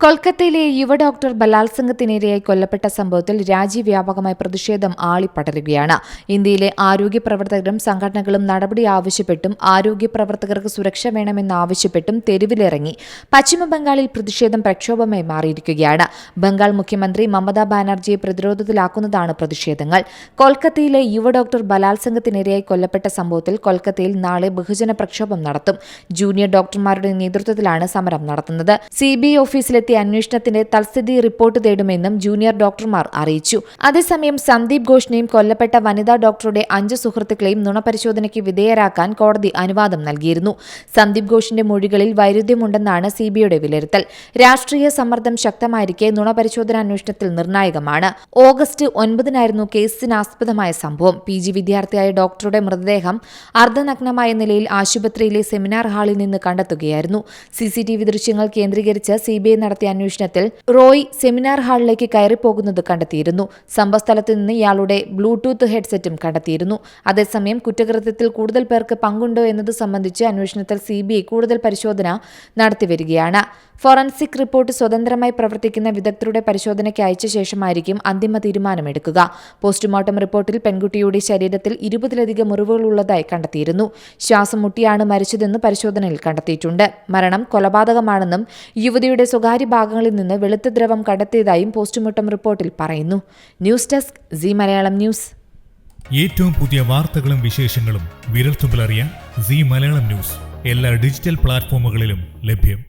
കൊൽക്കത്തയിലെ യുവ ഡോക്ടർ ബലാത്സംഗത്തിനിരയായി കൊല്ലപ്പെട്ട സംഭവത്തിൽ രാജ്യവ്യാപകമായ പ്രതിഷേധം ആളിപ്പടരുകയാണ്. ഇന്ത്യയിലെ ആരോഗ്യ പ്രവർത്തകരും സംഘടനകളും നടപടി ആവശ്യപ്പെട്ടും ആരോഗ്യ പ്രവർത്തകർക്ക് സുരക്ഷ വേണമെന്നാവശ്യപ്പെട്ടും തെരുവിലിറങ്ങി. പശ്ചിമബംഗാളിൽ പ്രതിഷേധം പ്രക്ഷോഭമായി മാറിയിരിക്കുകയാണ്. ബംഗാൾ മുഖ്യമന്ത്രി മമതാ ബാനർജിയെ പ്രതിരോധത്തിലാക്കുന്നതാണ് പ്രതിഷേധങ്ങൾ. കൊൽക്കത്തയിലെ യുവ ഡോക്ടർ ബലാത്സംഗത്തിനിരയായി കൊല്ലപ്പെട്ട സംഭവത്തിൽ കൊൽക്കത്തയിൽ നാളെ ബഹുജന പ്രക്ഷോഭം നടത്തും. ജൂനിയർ ഡോക്ടർമാരുടെ നേതൃത്വത്തിലാണ് സമരം നടത്തുന്നത്. സി ബി ഐ ഓഫീസിലെത്തിയ അന്വേഷണത്തിന്റെ തൽസ്ഥിതി റിപ്പോർട്ട് തേടുമെന്നും ജൂനിയർ ഡോക്ടർമാർ അറിയിച്ചു. അതേസമയം സന്ദീപ് ഘോഷിനെയും കൊല്ലപ്പെട്ട വനിതാ ഡോക്ടറുടെ അഞ്ച് സുഹൃത്തുക്കളെയും നുണപരിശോധനയ്ക്ക് വിധേയരാക്കാൻ കോടതി അനുവാദം നൽകിയിരുന്നു. സന്ദീപ് ഘോഷിന്റെ മൊഴികളിൽ വൈരുദ്ധ്യമുണ്ടെന്നാണ് സിബിഐയുടെ വിലയിരുത്തൽ. രാഷ്ട്രീയ സമ്മർദ്ദം ശക്തമായിരിക്കെ നുണപരിശോധന അന്വേഷണത്തിൽ നിർണായകമാണ്. ഓഗസ്റ്റ് ഒൻപതിനായിരുന്നു കേസിനാസ്പദമായ സംഭവം. പി ജി വിദ്യാർത്ഥിയായ ഡോക്ടറുടെ മൃതദേഹം അർദ്ധനഗ്നമായ നിലയിൽ ആശുപത്രിയിലെ സെമിനാർ ഹാളിൽ നിന്ന് കണ്ടെത്തുകയായിരുന്നു. സി സി ടി വി ദൃശ്യങ്ങൾ കേന്ദ്രീകരിച്ച് സിബിഐ നടത്തിയ അന്വേഷണത്തിൽ റോയ് സെമിനാർ ഹാളിലേക്ക് കയറിപ്പോകുന്നത് കണ്ടെത്തിയിരുന്നു. സംഭവസ്ഥലത്ത് നിന്ന് ഇയാളുടെ ബ്ലൂടൂത്ത് ഹെഡ്സെറ്റും കണ്ടെത്തിയിരുന്നു. അതേസമയം കുറ്റകൃത്യത്തിൽ കൂടുതൽ പേർക്ക് പങ്കുണ്ടോ എന്നത് സംബന്ധിച്ച് അന്വേഷണത്തിൽ സിബിഐ കൂടുതൽ പരിശോധന നടത്തിവരികയാണ്. ഫോറൻസിക് റിപ്പോർട്ട് സ്വതന്ത്രമായി പ്രവർത്തിക്കുന്ന വിദഗ്ധരുടെ പരിശോധനയ്ക്ക് അയച്ച ശേഷമായിരിക്കും അന്തിമ തീരുമാനമെടുക്കുക. പോസ്റ്റ്മോർട്ടം റിപ്പോർട്ടിൽ പെൺകുട്ടിയുടെ ശരീരത്തിൽ ഇരുപതിലധികം മുറിവുകളുള്ളതായി കണ്ടെത്തിയിരുന്നു. ശ്വാസം മുട്ടിയാണ് മരിച്ചതെന്ന് പരിശോധനയിൽ കണ്ടെത്തിയിട്ടുണ്ട്. മരണം കൊലപാതകമാണെന്നും യുവതിയുടെ സ്വകാര്യ ഭാഗങ്ങളിൽ നിന്ന് വെളുത്ത ദ്രവം കണ്ടെത്തിയതായും പോസ്റ്റ്മോർട്ടം റിപ്പോർട്ടിൽ പറയുന്നു. News desk C Malayalam news. ഏറ്റവും പുതിയ വാർത്തകളും വിശേഷങ്ങളും വിരൽത്തുമ്പിലറിയാൻ സി മലയാളം ന്യൂസ് എല്ലാ ഡിജിറ്റൽ പ്ലാറ്റ്ഫോമുകളിലും ലഭ്യം.